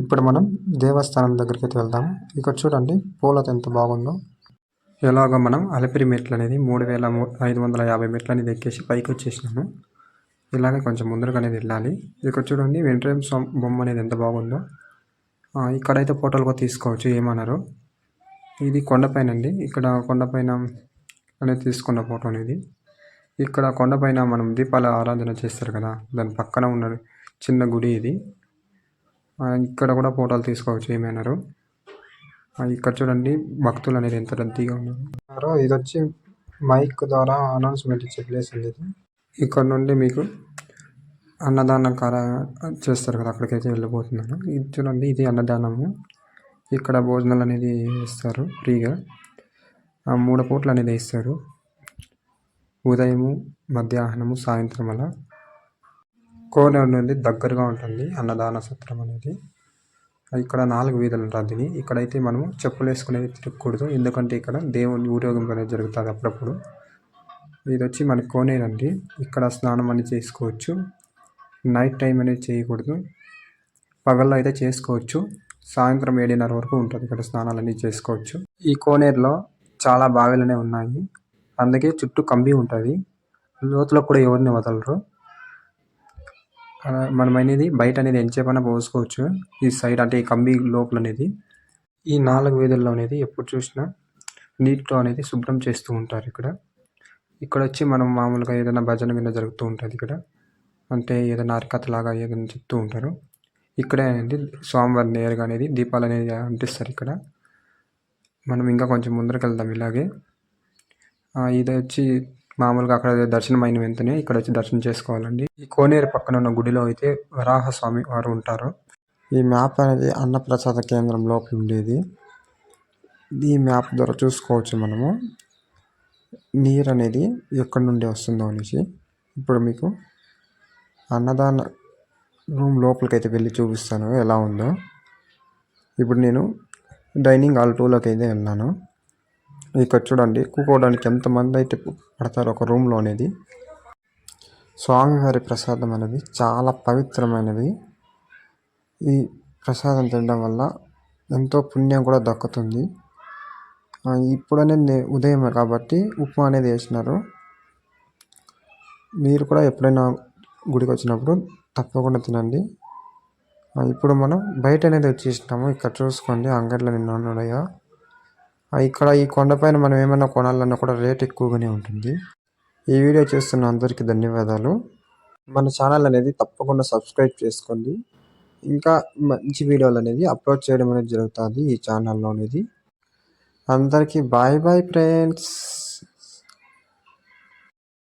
ఇప్పుడు మనం దేవస్థానం దగ్గరికి అయితే వెళ్దాము ఇక్కడ చూడండి పూలతో ఎంత బాగుందో. ఎలాగో మనం అలిపిరి మెట్లు అనేది మూడు వేల ఐదు వందల యాభై మెట్లు అనేది ఎక్కేసి పైకి వచ్చేసినాము. ఇలాగే కొంచెం ముందరకు అనేది వెళ్ళాలి. ఇక్కడ చూడండి వెంట్రేం స్వామి బొమ్మ అనేది ఎంత బాగుందో. ఇక్కడైతే ఫోటోలు కూడా తీసుకోవచ్చు ఏమన్నారు ఇది కొండపైన అండి. ఇక్కడ కొండపైన అనేది తీసుకున్న ఫోటో అనేది. ఇక్కడ కొండపైన మనం దీపాల ఆరాధన చేస్తారు కదా దాని పక్కన ఉన్న చిన్న గుడి ఇది. ఇక్కడ కూడా ఫోటోలు తీసుకోవచ్చు ఏమైనారు? ఇక్కడ చూడండి భక్తులు అనేది ఎంత రద్దీగా ఉన్నారు. ఇది వచ్చి మైక్ ద్వారా అనౌన్స్మెంట్ ఇచ్చే ప్లేస్ అండి ఇది. ఇక్కడ నుండి మీకు అన్నదానం కార చేస్తారు కదా అక్కడికైతే వెళ్ళిపోతున్నారు ఇది చూడండి ఇది అన్నదానము. ఇక్కడ భోజనాలు అనేది ఇస్తారు ఫ్రీగా. ఆ మూడు పూటలు అనేది ఇస్తారు. ఉదయము మధ్యాహ్నము సాయంత్రం అలా. కోనేరు నుండి దగ్గరగా ఉంటుంది అన్నదాన సత్రం అనేది. ఇక్కడ నాలుగు వీధులు ఉంటుంది ఇక్కడైతే మనము చెప్పులు వేసుకునేది తిరగకూడదు. ఎందుకంటే ఇక్కడ దేవుని ఊరేగింపు అనేది జరుగుతుంది అప్పుడప్పుడు. ఇది వచ్చి మన కోనేరు అండి ఇక్కడ స్నానం అనేది చేసుకోవచ్చు. నైట్ టైం అనేది చేయకూడదు. పగల్లో అయితే చేసుకోవచ్చు. సాయంత్రం ఏడున్నర వరకు ఉంటుంది ఇక్కడ స్నానాలు అన్నీ చేసుకోవచ్చు. ఈ కోనేరులో చాలా బావిలనే ఉన్నాయి. అందుకే చుట్టూ కంబి ఉంటుంది. లోతులో కూడా ఎవరిని వదలరు. మనం అనేది బయట అనేది ఎంతసేపైనా పోసుకోవచ్చు. ఈ సైడ్ అంటే ఈ కంబి లోపల అనేది ఈ నాలుగు వీధుల్లో అనేది ఎప్పుడు చూసినా నీటితో అనేది శుభ్రం చేస్తూ ఉంటారు ఇక్కడ. ఇక్కడ వచ్చి మనం మామూలుగా ఏదైనా భజన కింద జరుగుతూ ఉంటుంది ఇక్కడ. అంటే ఏదైనా అరకథలాగా ఏదైనా చెప్తూ ఉంటారు. ఇక్కడే అనేది స్వామివారి నేరుగా అనేది దీపాలు అనేది అంటిస్తారు ఇక్కడ. మనం ఇంకా కొంచెం ముందరకు వెళ్దాం ఇలాగే. ఇది వచ్చి మామూలుగా అక్కడ దర్శనం అయిన వెంటనే ఇక్కడ వచ్చి దర్శనం చేసుకోవాలండి. ఈ కోనేరు పక్కన ఉన్న గుడిలో అయితే వరాహ స్వామి వారు ఉంటారు. ఈ మ్యాప్ అనేది అన్నప్రసాద కేంద్రం లోపల ఉండేది. ఈ మ్యాప్ ద్వారా చూసుకోవచ్చు మనము. నీరు అనేది ఎక్కడి నుండి వస్తుందో అనేసి. ఇప్పుడు మీకు అన్నదాన రూమ్ లోపలికి అయితే వెళ్ళి చూపిస్తాను ఎలా ఉందో. ఇప్పుడు నేను డైనింగ్ హాల్ టూలోకి అయితే వెళ్ళాను. ఇక్కడ చూడండి కూకోవడానికి ఎంతమంది అయితే పడతారు ఒక రూమ్లో అనేది. స్వామివారి ప్రసాదం అనేది చాలా పవిత్రమైనది. ఈ ప్రసాదం తినడం వల్ల ఎంతో పుణ్యం కూడా దక్కుతుంది. ఇప్పుడనే ఇప్పుడు అనేది ఉదయమే కాబట్టి ఉప్మా అనేది వేసినారు. మీరు కూడా ఎప్పుడైనా గుడికి వచ్చినప్పుడు తప్పకుండా తినండి. ఇప్పుడు మనం బయట అనేది వచ్చేసినాము. ఇక్కడ చూసుకోండి అంగట్లో నిన్న ఉన్నాయా? ఇక్కడ ఈ కొండపైన మనం ఏమైనా కొనాలన్నా కూడా రేట్ ఎక్కువగానే ఉంటుంది. ఈ వీడియో చూస్తున్న అందరికీ ధన్యవాదాలు. మన ఛానల్ అనేది తప్పకుండా సబ్స్క్రైబ్ చేసుకోండి. ఇంకా మంచి వీడియోలు అనేది అప్లోడ్ చేయడం అనేది జరుగుతుంది ఈ ఛానల్లో అనేది. అందరికీ బాయ్ బాయ్ ఫ్రెండ్స్.